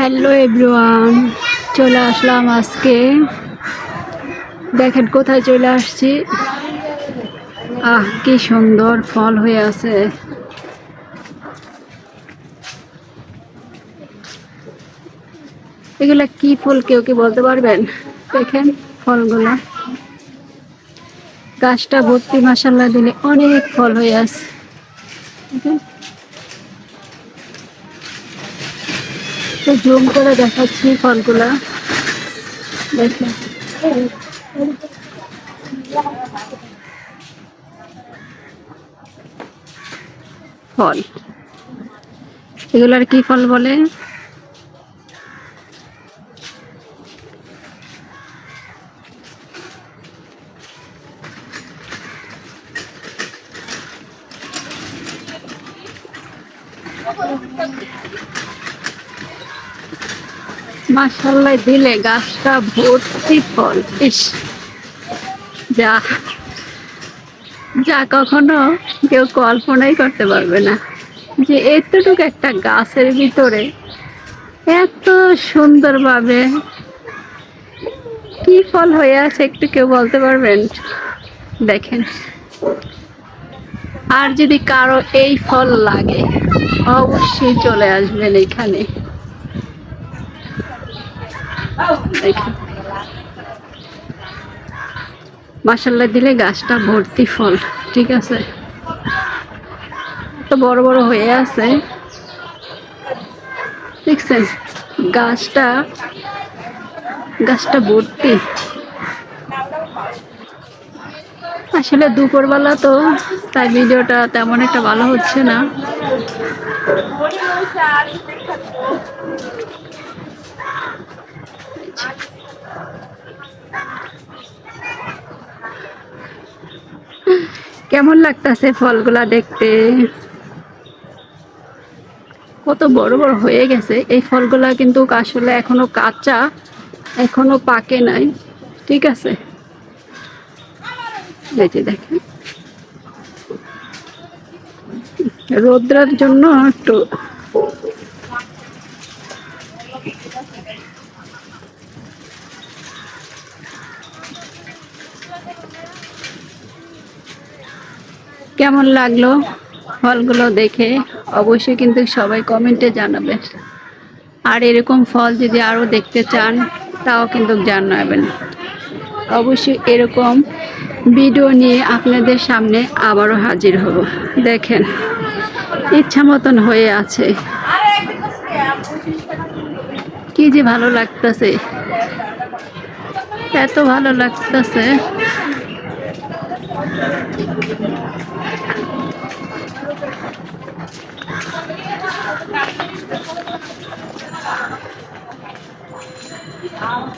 Hello everyone চলে আসলাম আজকে। দেখেন, কোথায় চলে আসছি? আহ, কি সুন্দর ফল হয়ে আছে। এগুলা কি ফল, কেউ কি বলতে পারবেন? দেখেন ফলগুলো। গাছটা ভর্তি মাসাল্লা দিলে অনেক ফল হয়ে আছে দেখেন তো জুম করে দেখাচ্ছি ফলগুলা। দেখেন ফল। এগুলার কি ফল বলে? মাসাল্লাহ দিলে গাছটা ভর্তি ফল। ইস, যা যা কখনো কেউ কল্পনাই করতে পারবে না যে এতটুকু একটা গাছের ভিতরে এত সুন্দরভাবে কি ফল হয়ে আছে একটু কেউ বলতে পারবেন? দেখেন। আর যদি কারও এই ফল লাগে, অবশ্যই চলে আসবেন এখানে। মাসাল্লা দিলে গাছটা ভর্তি ফল, ঠিক আছে? তো বড় বড় হয়ে আছে। দেখছেন, গাছটা গাছটা ভর্তি। আসলে দুপুরবেলা তো, তাই ভিডিওটা তেমন একটা ভালো হচ্ছে না। কেমন লাগতেছে ফলগুলা দেখতে? কত বড় বড় হয়ে গেছে। এই ফলগুলা কিন্তু আসলে এখনও কাঁচা, এখনও পাকে নাই। ঠিক আছে? দেখেন। রোদ্রার জন্য একটু কেমন লাগল ফলগুলো দেখে? অবশ্যই কিন্তু সবাই কমেন্টে জানাবেন আর এরকম ফল যদি আরও দেখতে চান, তাও কিন্তু জানাবেন। অবশ্যই এরকম ভিডিও নিয়ে আপনাদের সামনে আবারও হাজির হব। দেখেন, ইচ্ছা মতন হয়ে আছে। কি যে ভালো লাগতেছে। এত ভালো লাগতেছে।